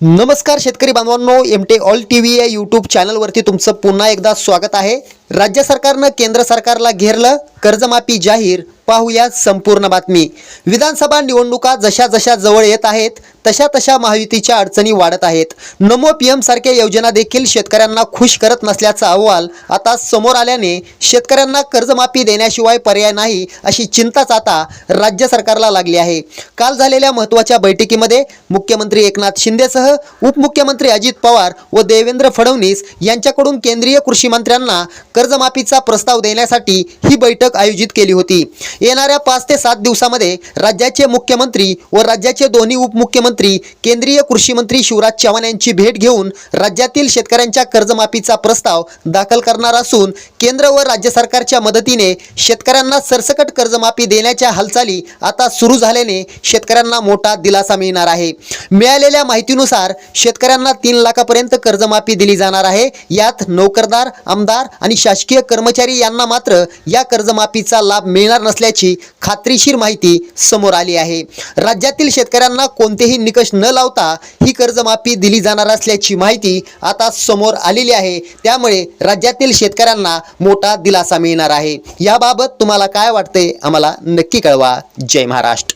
नमस्कार शेतकरी बांधवांनो एम टे ऑल टी व्ही या यूट्यूब चॅनलवरती तुमचं पुन्हा एकदा स्वागत आहे. राज्य सरकारनं केंद्र सरकारला घेरलं कर्जमाफी जाहीर पाहूया संपूर्ण बातमी. विधानसभा निवडणुका जशा जशा जवळ येत आहेत तशा तशा महायुतीच्या अडचणी वाढत आहेत. नमो पी एम सारख्या योजना देखील शेतकऱ्यांना खुश करत नसल्याचा अहवाल आता समोर आल्याने शेतकऱ्यांना कर्जमाफी देण्याशिवाय पर्याय नाही अशी चिंताच आता राज्य सरकारला लागली आहे. काल झालेल्या महत्त्वाच्या बैठकीमध्ये मुख्यमंत्री एकनाथ शिंदेसह उपमुख्यमंत्री अजित पवार व देवेंद्र फडणवीस यांच्याकडून केंद्रीय कृषी मंत्र्यांना कर्जमाफीचा प्रस्ताव देण्यासाठी ही बैठक आयोजित केली होती. येणाऱ्या पाच ते सात दिवसामध्ये राज्याचे मुख्यमंत्री व राज्याचे दोन्ही उपमुख्यमंत्री केंद्रीय कृषी मंत्री शिवराज चव्हाण यांची भेट घेऊन राज्यातील शेतकऱ्यांच्या कर्जमाफीचा प्रस्ताव दाखल करणार असून केंद्र व राज्य सरकारच्या मदतीने शेतकऱ्यांना सरसकट कर्जमाफी देण्याच्या हालचाली आता सुरू झाल्याने शेतकऱ्यांना मोठा दिलासा मिळणार आहे. मिळालेल्या माहितीनुसार शेतकऱ्यांना तीन लाखापर्यंत कर्जमाफी दिली जाणार आहे. यात नोकरदार आमदार आणि शासकीय कर्मचारी यांना मात्र या कर्जमाफीचा लाभ मिळणार नसल्याची खात्रीशीर माहिती समोर आली आहे. राज्यातील शेतकऱ्यांना कोणतेही निकष न लावता ही कर्जमाफी दिली जाणार असल्याची माहिती आता समोर आलेली आहे. त्यामुळे राज्यातील शेतकऱ्यांना मोठा दिलासा मिळणार आहे. याबाबत तुम्हाला काय वाटते आम्हाला नक्की कळवा. जय महाराष्ट्र.